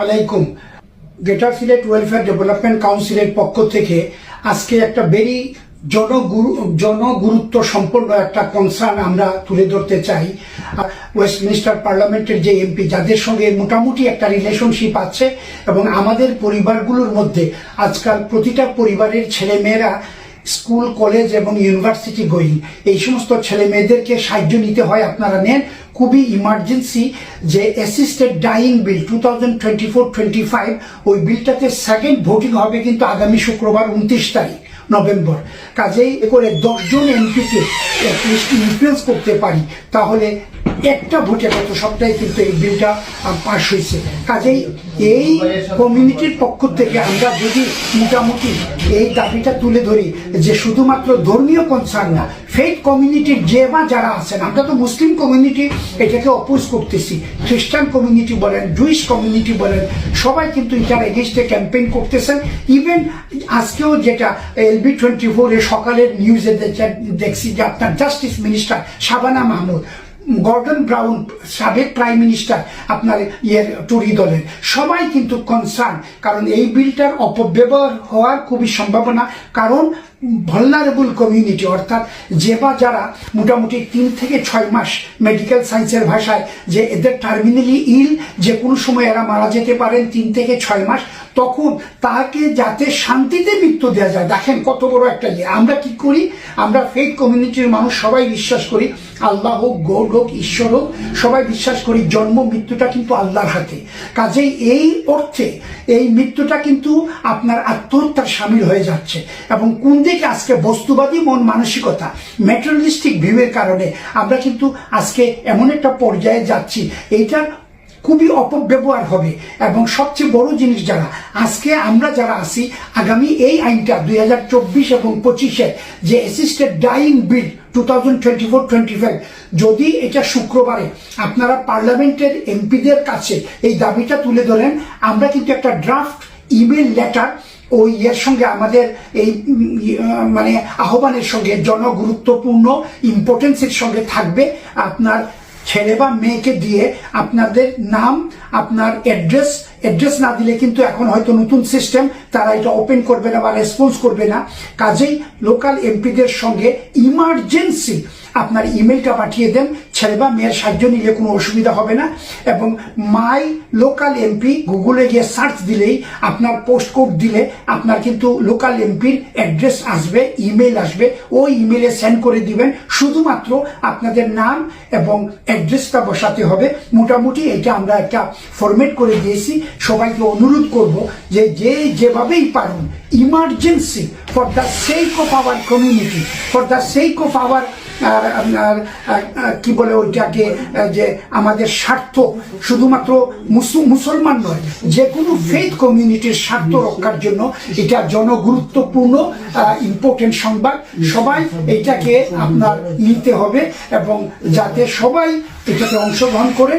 আলাইকুম। Greater Sylhet welfare development কাউন্সিলের পক্ষ থেকে আজকে একটা ভেরি জনগুরু, জনগুরুত্ব সম্পন্ন একটা কনসার্ন আমরা তুলে ধরতে চাই। আর ওয়েস্টমিনিস্টার পার্লামেন্টের যে এমপি যাদের সঙ্গে মোটামুটি একটা রিলেশনশিপ আছে এবং আমাদের পরিবারগুলোর মধ্যে আজকাল প্রতিটা পরিবারের ছেলেমেয়েরা স্কুল, কলেজ এবং ইউনিভার্সিটি গোয়িং এই সমস্ত ছেলে মেয়েদেরকে সাহায্য নিতে হয় আপনারা নেন। খুবই ইমার্জেন্সি যে assisted dying bill two thousand twenty four twenty five ওই বিলটাতে সেকেন্ড ভোটিং হবে কিন্তু আগামী শুক্রবার উনত্রিশ তারিখ, নভেম্বর। কাজেই এ করে দশজন এমপিকে ইনফ্লুয়েন্স করতে পারি, তাহলে একটা ভোটে গত সপ্তাহে কিন্তু এই বিলটা পাশ হয়েছে। কাজেই এই কমিউনিটির পক্ষ থেকে আমরা যদি মোটামুটি এই দাবিটা তুলে ধরি যে শুধুমাত্র ধর্মীয় কনসার্ন না ফেথ কমিউনিটির যে বা যারা আছেন, আমরা তো মুসলিম কমিউনিটি এটাকে অপোজ করতেছি। খ্রিস্টান কমিউনিটি বলেন জুইশ কমিউনিটি বলেন, সবাই কিন্তু এটার এগেনস্টে ক্যাম্পেইন করতেছেন। ইভেন আজকেও যেটা এলবি টোয়েন্টি ফোরে সকালের নিউজে দেখছি যে আপনার justice minister Shabana Mahmood Gordon Brown সাবেক প্রাইম মিনিস্টার আপনার ইয়ের টরি দলের। সবাই কিন্তু কনসার্ন কারণ এই বিলটার অপব্যবহার হওয়ার খুবই সম্ভাবনা। কারণ ভলনারেবল কমিউনিটি অর্থাৎ যে বা যারা মোটামুটি তিন থেকে ছয় মাস মেডিকেল সায়েন্সের ভাষায় যে এদের টার্মিনালি ইল যে কোনো সময় এরা মারা যেতে পারেন তিন থেকে ছয় মাস, তখন তাকে যাতে শান্তিতে মৃত্যু দেওয়া যায়। দেখেন কত বড় একটা ইয়ে। আমরা কি করি? আমরা ফেক কমিউনিটির মানুষ সবাই বিশ্বাস করি, আল্লাহ হোক, গৌর হোক, ঈশ্বর হোক, সবাই বিশ্বাস করি জন্ম মৃত্যুটা কিন্তু আল্লাহর হাতে। কাজেই এই অর্থে এই মৃত্যুটা কিন্তু আপনার আত্মহত্যার সামিল হয়ে যাচ্ছে। এবং কোন দিকে আজকে বস্তুবাদী, মন মানসিকতা মেটেরিয়ালিস্টিক ভিউয়ের কারণে আমরা কিন্তু আজকে এমন একটা পর্যায়ে যাচ্ছি এইটার খুবই অপব্যবহার হবে। এবং সবচেয়ে বড় জিনিস যারা, আজকে আমরা যারা আছি, আগামী এই আইনটা দুই হাজার চব্বিশ এবং পঁচিশে যে assisted dying bill two thousand twenty four twenty five যদি এটা শুক্রবারে আপনারা পার্লামেন্টের এমপিদের কাছে এই দাবিটা তুলে ধরেন, আমরা কিন্তু একটা ড্রাফট ইমেল লেটার ওই ইয়ের সঙ্গে আমাদের এই উম, ই- আহ, মানে আহ্বানের সঙ্গে জনগুরুত্বপূর্ণ ইম্পর্টেন্সের সঙ্গে থাকবে আপনার ছেলে বা মেয়েকে দিয়ে আপনাদের নাম আপনার অ্যাড্রেস অ্যাড্রেস না দিলে কিন্তু এখন হয়তো নতুন সিস্টেম তারা এটা ওপেন করবে না বা রেসপন্স করবে না। কাজেই লোকাল এমপিদের সঙ্গে ইমার্জেন্সি আপনার ইমেলটা পাঠিয়ে দেন ছেলে বা মেয়ের সাহায্য নিলে কোনো অসুবিধা হবে না। এবং মাই লোকাল এমপি গুগলে গিয়ে সার্চ দিলেই আপনার পোস্ট কোড দিলে আপনার কিন্তু লোকাল এমপির অ্যাড্রেস আসবে ইমেল আসবে। ওই ইমেলে সেন্ড করে দিবেন। শুধুমাত্র আপনাদের নাম এবং অ্যাড্রেসটা বসাতে হবে। মোটামুটি এটা আমরা একটা ফরমেট করে দিয়েছি। সবাইকে অনুরোধ করব যে যে যেভাবেই পারুন emergency for the sake of our community for the sake of our আর আপনার কি বলে ওইটাকে যে আমাদের স্বার্থ, শুধুমাত্র মুসু- মুসলমান নয়, যে কোনো ফেথ কমিউনিটির স্বার্থ রক্ষার জন্য এটা জনগুরুত্বপূর্ণ ইম্পর্টেন্ট সংবাদ। সবাই এটাকে আপনার নিতে হবে এবং যাতে সবাই এটাতে অংশগ্রহণ করে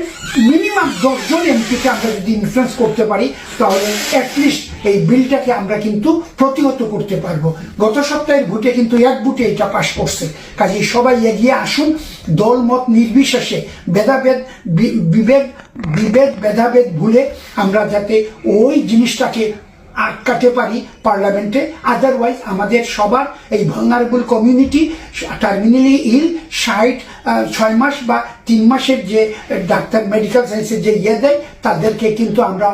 মিনিমাম দশজন এমপিকে আমরা যদি ইনফ্লুয়েন্স করতে পারি, তাহলে অ্যাটলিস্ট এই বিলটাকে আমরা কিন্তু প্রতিহত করতে পারব। গত সপ্তাহের ভোটে কিন্তু এক ভোটে এটা পাশ করছে। কাজে সবাই এগিয়ে আসুন দল মত নির্বিশেষে ভেদাভেদ বিভেদ বিভেদ, ভেদাভেদ ভুলে আমরা যাতে ওই জিনিসটাকে আটকাতে পারি পার্লামেন্টে। আদারওয়াইজ আমাদের সবার এই ভালনারেবল কমিউনিটি টার্মিনালি ইল, ষাট ছয় মাস বা তিন মাসের যে ডাক্তার মেডিকেল সায়েন্সের যে ইয়ে দেয়, তাদেরকে কিন্তু আমরা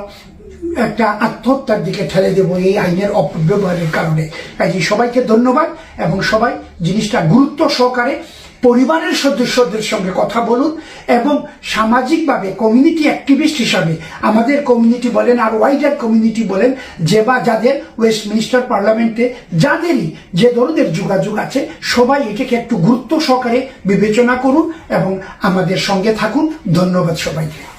একটা আত্মহত্যার দিকে ঠেলে দেবো এই আইনের অপব্যবহারের কারণে। কাজে সবাইকে ধন্যবাদ এবং সবাই জিনিসটা গুরুত্ব সহকারে পরিবারের সদস্যদের সঙ্গে কথা বলুন এবং সামাজিকভাবে কমিউনিটি অ্যাক্টিভিস্ট হিসাবে আমাদের কমিউনিটি বলেন আর ওয়াইডার কমিউনিটি বলেন যে বা যাদের ওয়েস্টমিনিস্টার পার্লামেন্টে যাদেরই যে ধরনের যোগাযোগ আছে, সবাই এটাকে একটু গুরুত্ব সহকারে বিবেচনা করুন এবং আমাদের সঙ্গে থাকুন। ধন্যবাদ সবাইকে।